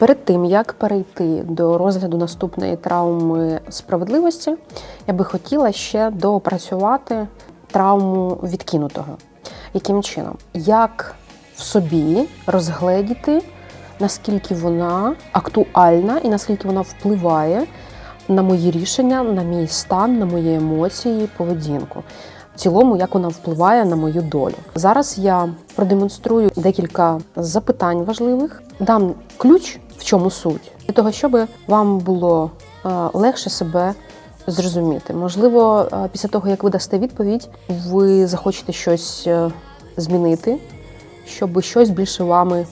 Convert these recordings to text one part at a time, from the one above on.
Перед тим як перейти до розгляду наступної травми справедливості, я би хотіла ще доопрацювати травму відкинутого. Яким чином? Як в собі розгледіти, наскільки вона актуальна і наскільки вона впливає на мої рішення, на мій стан, на мої емоції, поведінку. В цілому, як вона впливає на мою долю. Зараз я продемонструю декілька запитань важливих, дам ключ, в чому суть, для того, щоб вам було е, легше себе зрозуміти. Можливо, е, після того, як ви дасте відповідь, ви захочете щось е, змінити, щоб щось більше вами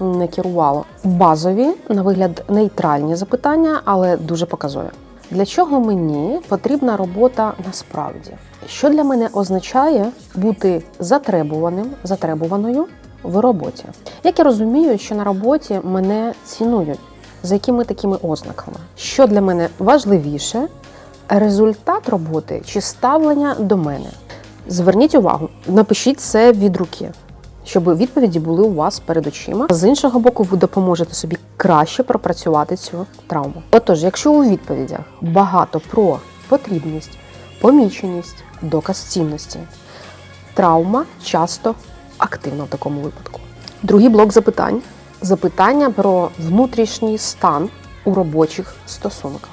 не керувало. Базові, на вигляд, нейтральні запитання, але дуже показові. Для чого мені потрібна робота насправді? Що для мене означає бути затребуваним, затребуваною в роботі? Як я розумію, що на роботі мене цінують? За якими такими ознаками? Що для мене важливіше? Результат роботи чи ставлення до мене? Зверніть увагу, напишіть це від руки, щоб відповіді були у вас перед очима. З іншого боку, ви допоможете собі краще пропрацювати цю травму. Отож, якщо у відповідях багато про потрібність, поміченість, доказ цінності, травма часто активна в такому випадку. Другий блок запитань запитання про внутрішній стан у робочих стосунках.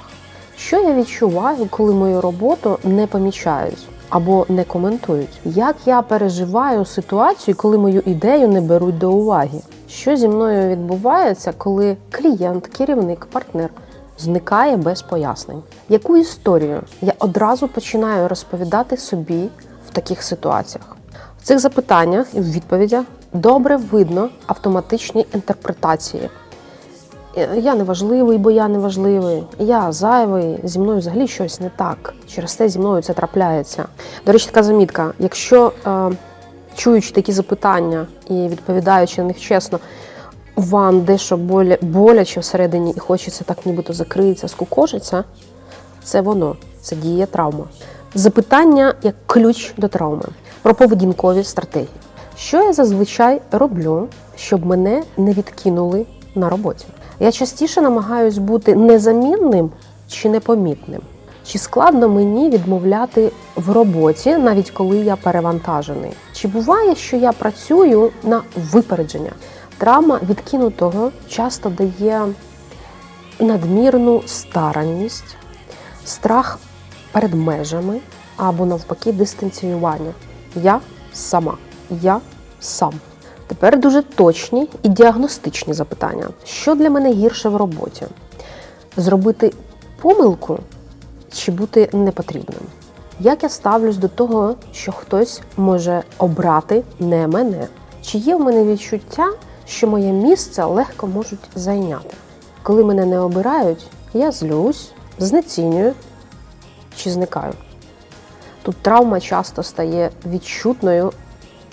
Що я відчуваю, коли мою роботу не помічають або не коментують? Як я переживаю ситуацію, коли мою ідею не беруть до уваги? Що зі мною відбувається, коли клієнт, керівник, партнер зникає без пояснень? Яку історію я одразу починаю розповідати собі в таких ситуаціях? В цих запитаннях і в відповідях добре видно автоматичні інтерпретації. Я не важливий, бо я не важливий. Я зайвий, зі мною взагалі щось не так. Через те зі мною це трапляється. До речі, така замітка: якщо е, чуючи такі запитання і відповідаючи на них чесно, вам дещо боля, боляче всередині і хочеться так нібито закритися, скукожиться, це воно, це діє травма. Запитання як ключ до травми про поведінкові стратегії. Що я зазвичай роблю, щоб мене не відкинули на роботі? Я частіше намагаюсь бути незамінним чи непомітним. Чи складно мені відмовляти в роботі, навіть коли я перевантажений? Чи буває, що я працюю на випередження? Травма відкинутого часто дає надмірну старанність, страх перед межами або навпаки дистанціювання. Я сама, я сам. Тепер дуже точні і діагностичні запитання. Що для мене гірше в роботі? Зробити помилку чи бути непотрібним? Як я ставлюсь до того, що хтось може обрати не мене? Чи є в мене відчуття, що моє місце легко можуть зайняти? Коли мене не обирають, я злюсь, знецінюю чи зникаю. Тут травма часто стає відчутною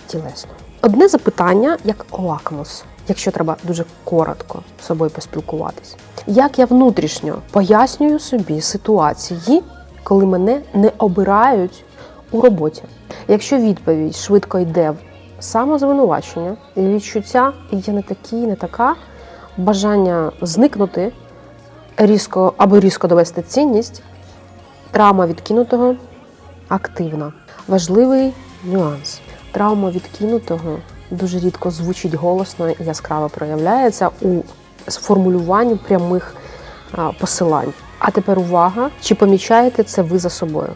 тілесно. Одне запитання як лакмус, якщо треба дуже коротко з собою поспілкуватись. Як я внутрішньо пояснюю собі ситуації, коли мене не обирають у роботі? Якщо відповідь швидко йде в самозвинувачення і відчуття я не такий, не така, бажання зникнути різко або різко довести цінність, травма відкинутого активна. Важливий нюанс. Травма відкинутого дуже рідко звучить голосно і яскраво проявляється у сформулюванні прямих посилань. А тепер увага, чи помічаєте це ви за собою?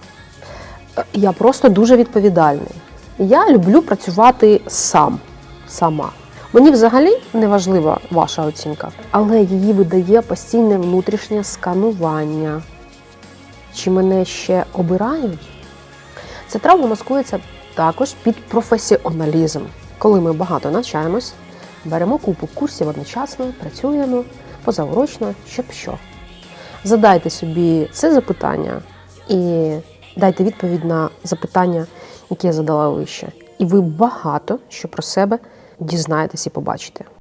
Е, Я просто дуже відповідальний. Я люблю працювати сам, сама. Мені взагалі не важлива ваша оцінка, але її видає постійне внутрішнє сканування. Чи мене ще обирають? Ця травма маскується також під професіоналізм, коли ми багато навчаємось, беремо купу курсів одночасно, працюємо позаурочно, щоб що. Задайте собі це запитання і дайте відповідь на запитання, які я задала вище. І ви багато що про себе дізнаєтесь і побачите.